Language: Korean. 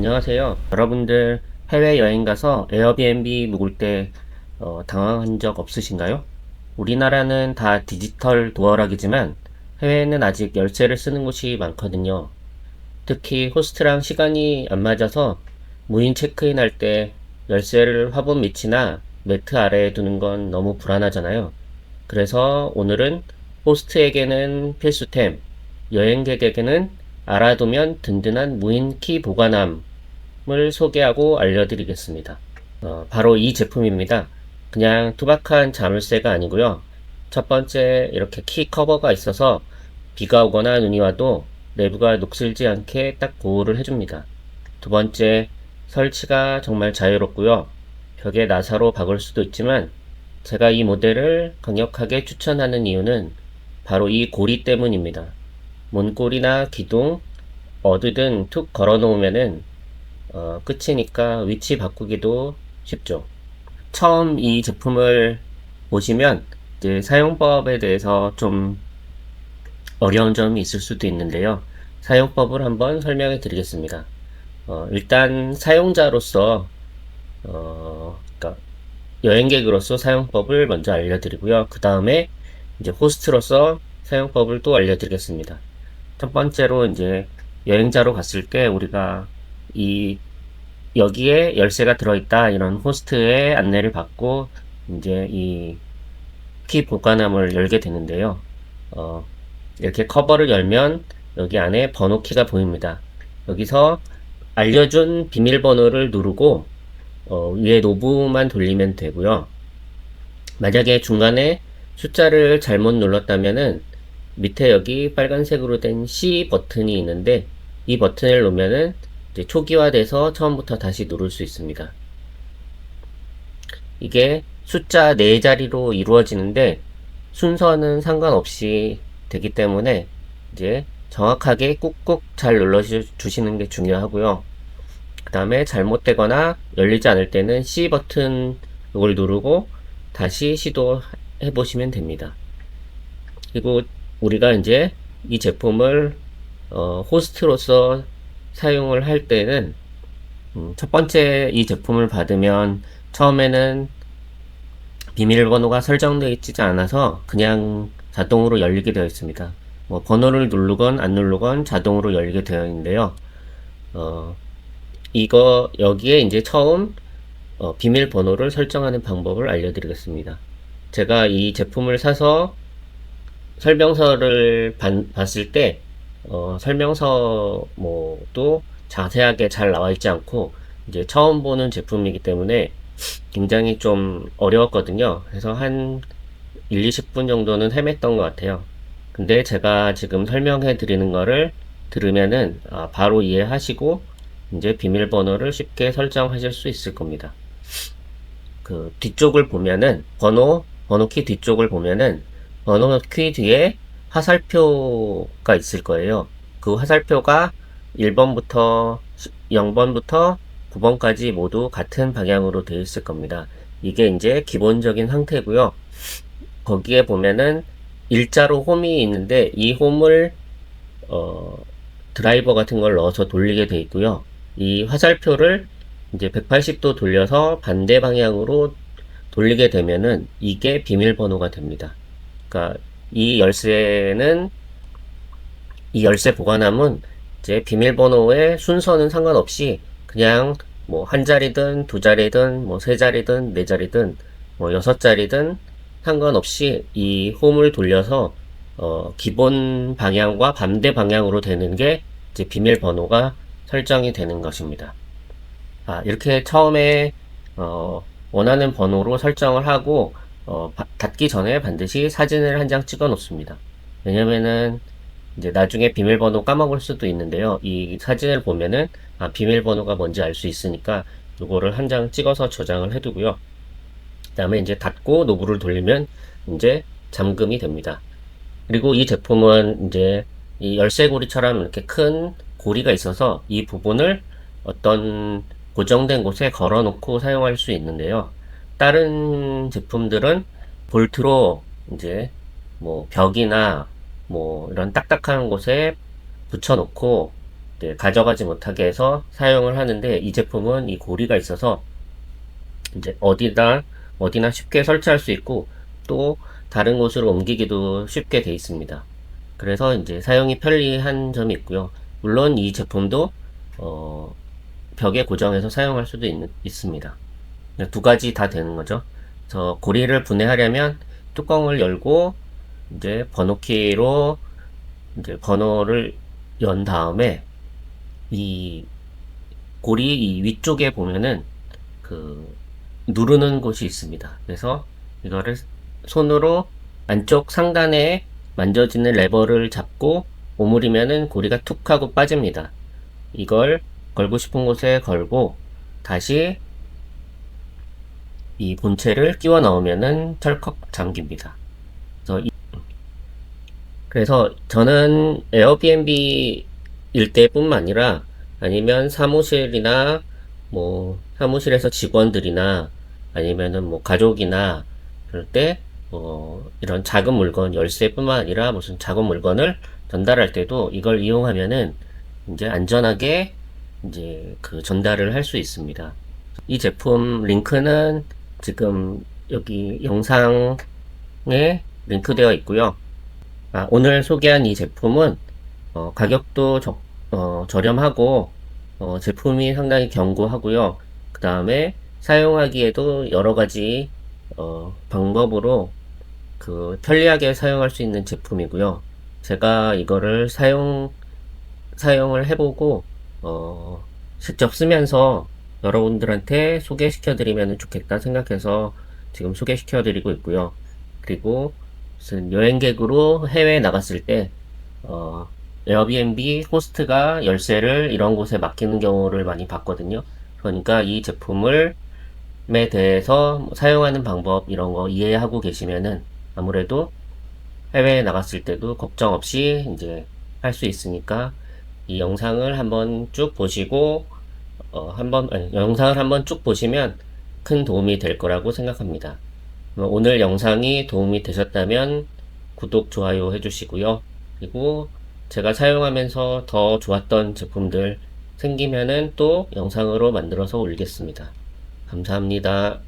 안녕하세요. 여러분들 해외여행 가서 에어비앤비 묵을 때 어, 당황한 적 없으신가요? 우리나라는 다 디지털 도어락이지만 해외에는 아직 열쇠를 쓰는 곳이 많거든요. 특히 호스트랑 시간이 안 맞아서 무인 체크인 할 때 열쇠를 화분 밑이나 매트 아래에 두는 건 너무 불안하잖아요. 그래서 오늘은 호스트에게는 필수템, 여행객에게는 알아두면 든든한 무인 키 보관함 을 소개하고 알려드리겠습니다. 어, 바로 이 제품입니다. 그냥 투박한 자물쇠가 아니고요. 첫 번째 이렇게 키 커버가 있어서 비가 오거나 눈이 와도 내부가 녹슬지 않게 딱 보호를 해줍니다. 두 번째 설치가 정말 자유롭고요. 벽에 나사로 박을 수도 있지만 제가 이 모델을 강력하게 추천하는 이유는 바로 이 고리 때문입니다. 문고리나 기둥 어디든 툭 걸어 놓으면은 어, 끝이니까 위치 바꾸기도 쉽죠. 처음 이 제품을 보시면 이제 사용법에 대해서 좀 어려운 점이 있을 수도 있는데요. 사용법을 한번 설명해 드리겠습니다. 어, 일단 사용자로서 어, 그러니까 여행객으로서 사용법을 먼저 알려드리고요. 그 다음에 이제 호스트로서 사용법을 또 알려드리겠습니다. 첫 번째로 이제 여행자로 갔을 때 우리가 이 여기에 열쇠가 들어있다 이런 호스트의 안내를 받고 이제 이 키 보관함을 열게 되는데요. 어, 이렇게 커버를 열면 여기 안에 번호 키가 보입니다. 여기서 알려준 비밀번호를 누르고 어, 위에 노브만 돌리면 되고요. 만약에 중간에 숫자를 잘못 눌렀다면은 밑에 여기 빨간색으로 된 C 버튼이 있는데 이 버튼을 누르면은 이제 초기화돼서 처음부터 다시 누를 수 있습니다. 이게 숫자 4자리로 이루어지는데 순서는 상관없이 되기 때문에 이제 정확하게 꾹꾹 잘 눌러 주시는 게 중요하고요. 그 다음에 잘못되거나 열리지 않을 때는 C 버튼 이걸 누르고 다시 시도해 보시면 됩니다. 그리고 우리가 이제 이 제품을 어, 호스트로서 사용을 할 때는 음, 첫 번째 이 제품을 받으면 처음에는 비밀번호가 설정되어 있지 않아서 그냥 자동으로 열리게 되어 있습니다. 뭐 번호를 누르건 안 누르건 자동으로 열리게 되어 있는데요. 어, 이거 여기에 이제 처음 어, 비밀번호를 설정하는 방법을 알려드리겠습니다. 제가 이 제품을 사서 설명서를 반, 봤을 때 어, 설명서 뭐도 자세하게 잘 나와 있지 않고 이제 처음 보는 제품이기 때문에 굉장히 좀 어려웠거든요. 그래서 한 1, 20분 정도는 헤맸던 것 같아요. 근데 제가 지금 설명해 드리는 거를 들으면은 아, 바로 이해하시고 이제 비밀번호를 쉽게 설정하실 수 있을 겁니다. 그 뒤쪽을 보면은 번호 번호 키 뒤쪽을 보면은 번호 키 뒤에 화살표가 있을 거예요. 그 화살표가 1번부터 0번부터 9번까지 모두 같은 방향으로 되어 있을 겁니다. 이게 이제 기본적인 상태고요. 거기에 보면은 일자로 홈이 있는데 이 홈을 어, 드라이버 같은 걸 넣어서 돌리게 되어 있고요. 이 화살표를 이제 180도 돌려서 반대 방향으로 돌리게 되면은 이게 비밀번호가 됩니다. 그러니까 이 열쇠는 이 열쇠 보관함은 이제 비밀번호의 순서는 상관없이 그냥 뭐 한 자리든 두 자리든 뭐 세 자리든 네 자리든 뭐 여섯 자리든 상관없이 이 홈을 돌려서 어 기본 방향과 반대 방향으로 되는 게 이제 비밀번호가 설정이 되는 것입니다. 아, 이렇게 처음에 어 원하는 번호로 설정을 하고 어, 닫기 전에 반드시 사진을 한 장 찍어 놓습니다. 왜냐면은 이제 나중에 비밀번호 까먹을 수도 있는데요. 이 사진을 보면은 아, 비밀번호가 뭔지 알 수 있으니까 이거를 한 장 찍어서 저장을 해두고요. 그 다음에 이제 닫고 노브를 돌리면 이제 잠금이 됩니다. 그리고 이 제품은 이제 이 열쇠고리처럼 이렇게 큰 고리가 있어서 이 부분을 어떤 고정된 곳에 걸어 놓고 사용할 수 있는데요. 다른 제품들은 볼트로 이제 뭐 벽이나 뭐 이런 딱딱한 곳에 붙여 놓고 네, 가져가지 못하게 해서 사용을 하는데 이 제품은 이 고리가 있어서 이제 어디다 어디나 쉽게 설치할 수 있고 또 다른 곳으로 옮기기도 쉽게 돼 있습니다. 그래서 이제 사용이 편리한 점이 있고요. 물론 이 제품도 어, 벽에 고정해서 사용할 수도 있, 있습니다. 두 가지 다 되는 거죠. 저 고리를 분해하려면 뚜껑을 열고 이제 번호키로 이제 번호를 연 다음에 이 고리 이 위쪽에 보면은 그 누르는 곳이 있습니다. 그래서 이거를 손으로 안쪽 상단에 만져지는 레버를 잡고 오므리면은 고리가 툭 하고 빠집니다. 이걸 걸고 싶은 곳에 걸고 다시 이 본체를 끼워 넣으면은 털컥 잠깁니다. 그래서, 이- 그래서 저는 에어비앤비 일대뿐만 아니라 아니면 사무실이나 뭐 사무실에서 직원들이나 아니면은 뭐 가족이나 그럴 때 어, 이런 작은 물건 열쇠뿐만 아니라 무슨 작은 물건을 전달할 때도 이걸 이용하면은 이제 안전하게 이제 그 전달을 할 수 있습니다. 이 제품 링크는 지금 여기 영상에 링크되어 있고요. 아, 오늘 소개한 이 제품은 어, 가격도 적- 어, 저렴하고 어, 제품이 상당히 견고하고요. 그 다음에 사용하기에도 여러 가지 어, 방법으로 그 편리하게 사용할 수 있는 제품이고요. 제가 이거를 사용 사용을 해보고 어, 직접 쓰면서 여러분들한테 소개시켜 드리면 좋겠다 생각해서 지금 소개시켜 드리고 있고요. 그리고 무슨 여행객으로 해외에 나갔을 때 어, 에어비앤비 호스트가 열쇠를 이런 곳에 맡기는 경우를 많이 봤거든요. 그러니까 이 제품을 에 대해서 뭐 사용하는 방법 이런 거 이해하고 계시면은 아무래도 해외에 나갔을 때도 걱정 없이 이제 할 수 있으니까 이 영상을 한번 쭉 보시고 어, 한번 영상을 한번 쭉 보시면 큰 도움이 될 거라고 생각합니다. 어, 오늘 영상이 도움이 되셨다면 구독, 좋아요 해주시고요. 그리고 제가 사용하면서 더 좋았던 제품들 생기면은 또 영상으로 만들어서 올리겠습니다. 감사합니다.